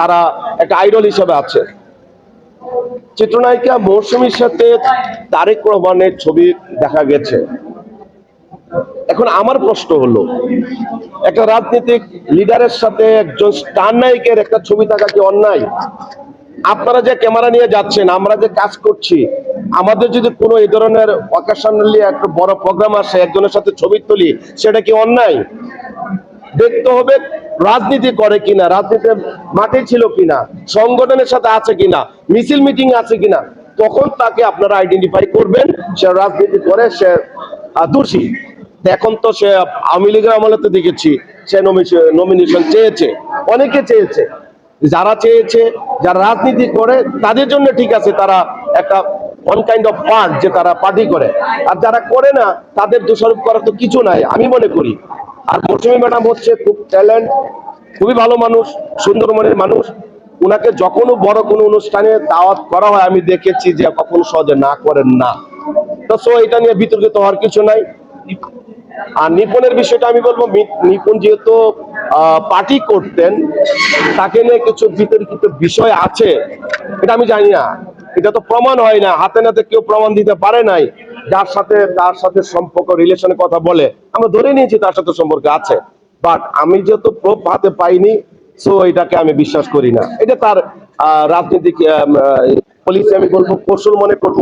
তারা একটা আইডল হিসেবে আছে। চিত্রনায়িকা মৌসুমীর সাথে তারেক রহমানের ছবি দেখা গেছে। এখন আমার প্রশ্ন হলো, একটা রাজনৈতিক লিডারের সাথে একজন স্টার নায়িকের একটা ছবি থাকা কি অন্যায়? আপনারা যে ক্যামেরা নিয়ে যাচ্ছেন, আমরা যে কাজ করছি, আমাদের যদি কোনো এই ধরনের অকেশনালি একটা বড় প্রোগ্রাম আসে, একজনের সাথে ছবি তুলি, সেটা কি অন্যায়? দেখতে হবে রাজনীতি করে কিনা রাজনীতির মাঠে ছিল কিনা, সংগঠনের সাথে আছে কিনা, মিছিল মিটিং আছে কিনা, তখন তাকে আপনারা আইডেন্টিফাই করবেন, সে রাজনীতি করে, সে দোষী। এখন তো সে আওয়ামী লীগের আমলে তো দেখেছি, সে নমিনেশন চেয়েছে, অনেকে চেয়েছে। যারা চেয়েছে, যারা রাজনীতি করে, তাদের জন্য ঠিক আছে, তারা একটা ওয়ান কাইন্ড অফ পার্ট যে তারা পার্টি করে। আর যারা করে না, তাদের দোষারোপ করার তো কিছু নাই, আমি মনে করি। আর মৌসুমী ম্যাডাম হচ্ছে খুব ট্যালেন্ট খুবই ভালো মানুষ, সুন্দর মনের মানুষ। উনাকে যখনও বড় কোনো অনুষ্ঠানে দাওয়াত করা হয়, আমি দেখেছি যে কখনো সহজে না করেন না। তো সো এটা নিয়ে বিতর্কিত হওয়ার কিছু নাই। আর নিপুণের বিষয়টা আমি বলব নিপুণ যেহেতু পার্টি করতেন, তাকে নিয়ে কিছু বিতর্কিত বিষয় আছে। এটা আমি জানি না। এটা তো প্রমাণ হয় না। হাতে নাতে কেউ প্রমাণ দিতে পারে নাই। যার সাথে, তার সাথে সম্পর্ক রিলেশনের কথা বলে, আমরা ধরে নিয়েছি তার সাথে সম্পর্ক আছে। বাট আমি যেহেতু প্রোপ হাতে পাইনি সো এটাকে আমি বিশ্বাস করি না। এটা তার রাজনৈতিক পলিসি আমি বলব কৌশল মনে করব।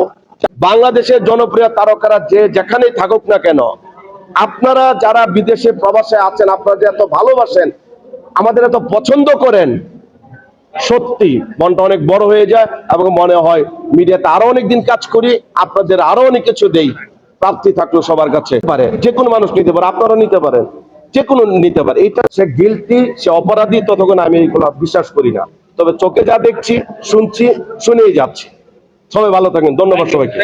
বাংলাদেশের জনপ্রিয় তারকারা যে যেখানেই থাকুক না কেন, আপনারা যারা বিদেশে প্রবাসে আছেন, আপনারা যে এত ভালোবাসেন, আমাদের এত পছন্দ করেন সত্যি মনটা অনেক বড় হয়ে যায় এবং মনে হয় মিডিয়াতে আরও অনেক দিন কাজ করি, আপনাদের আরও অনেক কিছু দেই। প্রাপ্তি থাকল সবার কাছে। পারে। যে কোনো মানুষ নিতে পারে, আপনারাও নিতে পারেন। যে কোনো নিতে পারে। এটা সে গিলটি সে অপরাধী, ততক্ষণ আমি এইগুলো বিশ্বাস করি না। তবে চোখে যা দেখছি, শুনছি, শুনেই যাচ্ছি। সবাই ভালো থাকেন। ধন্যবাদ সবাইকে।